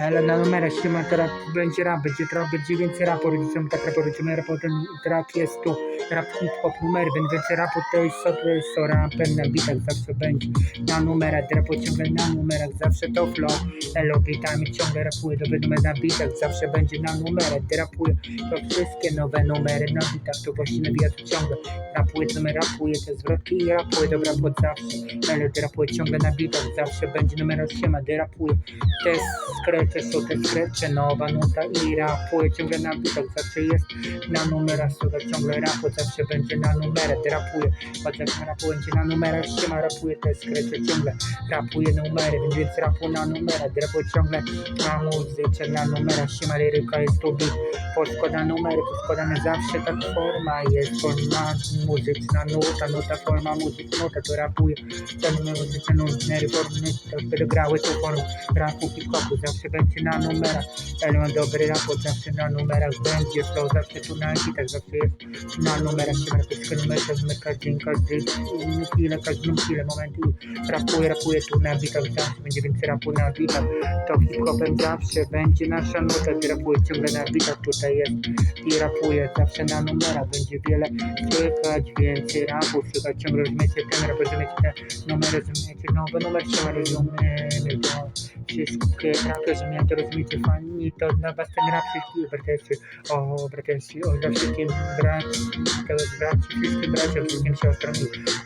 Ale na numerach się ma teraz będzie rap, będzie trap, będzie więcej rapu, rodzicom tak rapu, rodzicom rapu, ten track jest tu, rap hip-hop numery, będzie więcej rapu, to jest so, to jest so, rapem na bitach zawsze będzie, na numerach, rapu ciągle na numerach, zawsze to flow, elo bitami ciągle rapuje, dobry numer na bitach, zawsze będzie na numerach, rapuje, to wszystkie nowe numery na bitach, to właśnie nabija to ciągle, rapuje, numer rapuje, te zwrotki i rapuje, dobra pod zawsze, elo rapuje ciągle na bitach, zawsze będzie numer 8, a rapuje, te skrecze są te skrecze, nowa nuta i rapuje ciągle na bitach, zawsze jest na numerach, słuchaj ciągle rapu, zawsze będzie na numerach, rapuje, choć zawsze rapuje, będzie na numerach, siema rapuje te skrecze ciągle, rapuje numery, więc rapu na numerach, rapuje ciągle na muzyce, na numerach, siema liryka jest tu bit, poskłada numery, poskładane zawsze tak forma jest, forma muzyczna, nuta, nuta, forma muzyczna, nuta, to rapuje, te numery muzyczne, numery, formy, to grały tą formę, rapu, hip-hopu, zawsze będzie na numerach, element dobry raport, zawsze na numerach będzie, flow zawsze tu na hitach, zawsze jest na numerach, się rapuje numer, numer każdy, każdy, chwilę, każdą chwilę, moment i rapuje, rapuje tu na bitach, zawsze będzie więcej rapu na bitach, to hip-hopem zawsze będzie nasza nuta, gdy rapuje ciągle na bitach, tutaj jest i rapuje zawsze na numerach, będzie wiele słychać, więcej rapu, słychać ciągle, rozumiecie ten rap, rozumiecie te numery, rozumiecie nowe numer, trzeba rozumiemy to, wszystkie trapy, rozumiecie, rozumiecie, fani, to dla was ten rap, wszystkich braterzy, o braterzy, o dla wszystkim braci, to jest braci, wszystkim braciom, wszystkim siostrom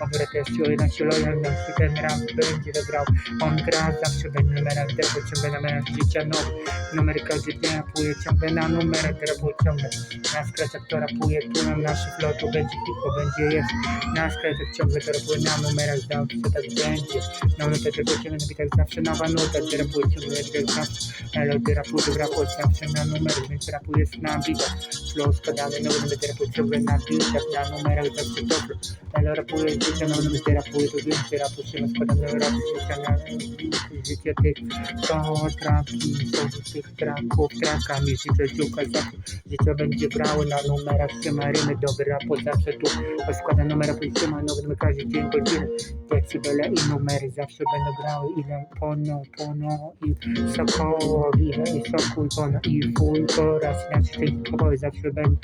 o braterzy, o jednak się lojalności, ten rap będzie wygrał, on gra zawsze będzie numerach, derbo ciągle na numerach życia nowy, numer każdy dnia rapuje ciągle na numerach, rapuje ciągle, na skrecach to rapuje, tu nam naszy flow, tu będzie hip będzie jest, na skrecach ciągle to rapuje na numerach, zawsze tak będzie, na nutę tego ciągle na bitach zawsze nowa nuta, jak zawsze, elo, gdy rapuje, gdy rapuje zawsze na numerach, więc rapuje na bitach, flow składany, no będę rapuje ciągle na bitach, na numerach zawsze dobro, elo rapuje życia, no będę rapuje to więcej, rapuje się składany, rap życia na życie tych, to traki, są tych traków, trakami, życie dziuka, zawsze życie będzie grały na numerach, się marymy, dobry raport zawsze tu, poskłada numer, pójście ma nowy, każdy dzień, godziny, decybele i numery zawsze będą grały i na pono, pono i sokołowi, i soku i pono i fujko raz inaczej tej pokoły zawsze będą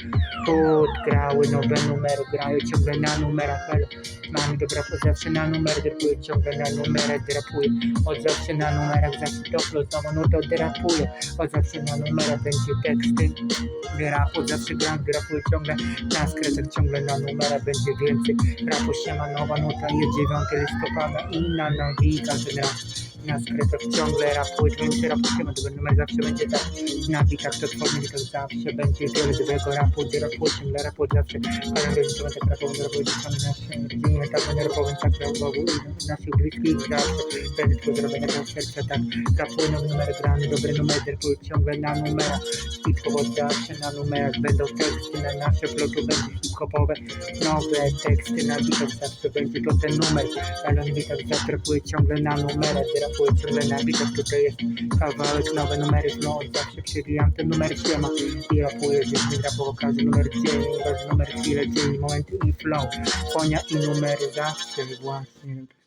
tu grały nowe numery, grają ciągle na numerach, ale mamy dobra, po zawsze na numer, drapuje ciągle na numerach, drapuje, od zawsze na numerach, zawsze to flow, znowu no to drapuje, od zawsze na numerach będzie teksty, rapu, zawsze gram, drapuje ciągle na skrecach, ciągle na numerach będzie więcej, rapu się ma nowa nuta, jest 9 listopada i na nowika ten rap. Na skrecach ciągle rapuje, więcej rapu się ma, dobry numer zawsze będzie tak, na bitach to tworzy bitach zawsze będzie wiele dobrego rapu, gdzie rapuje ciągle rapuje zawsze, ale rodzice tak rapową, rapuje ciągle nasze rodziny, tak będę rapowym, tak rapował i naszych bliskich zawsze, będę tylko zrobienia dla serca, tak, rapuje nowy numer grany, dobry numer, rapuje ciągle na numerach, hip-hop zawsze na numerach, będą teksty na nasze flotu, będzie hip-hopowe, nowe teksty na bitach, zawsze będzie to ten numer, ale on bitach zawsze ciągle na numerach, ciągle na bitach, tutaj jest kawałek, nowe numery, no od zawsze przybijam ten numer siema i rapuję, że mi rapował każdy numer dzień, każdy numer chwilę, dzień, momenty i flow, konia i numery zawsze właśnie.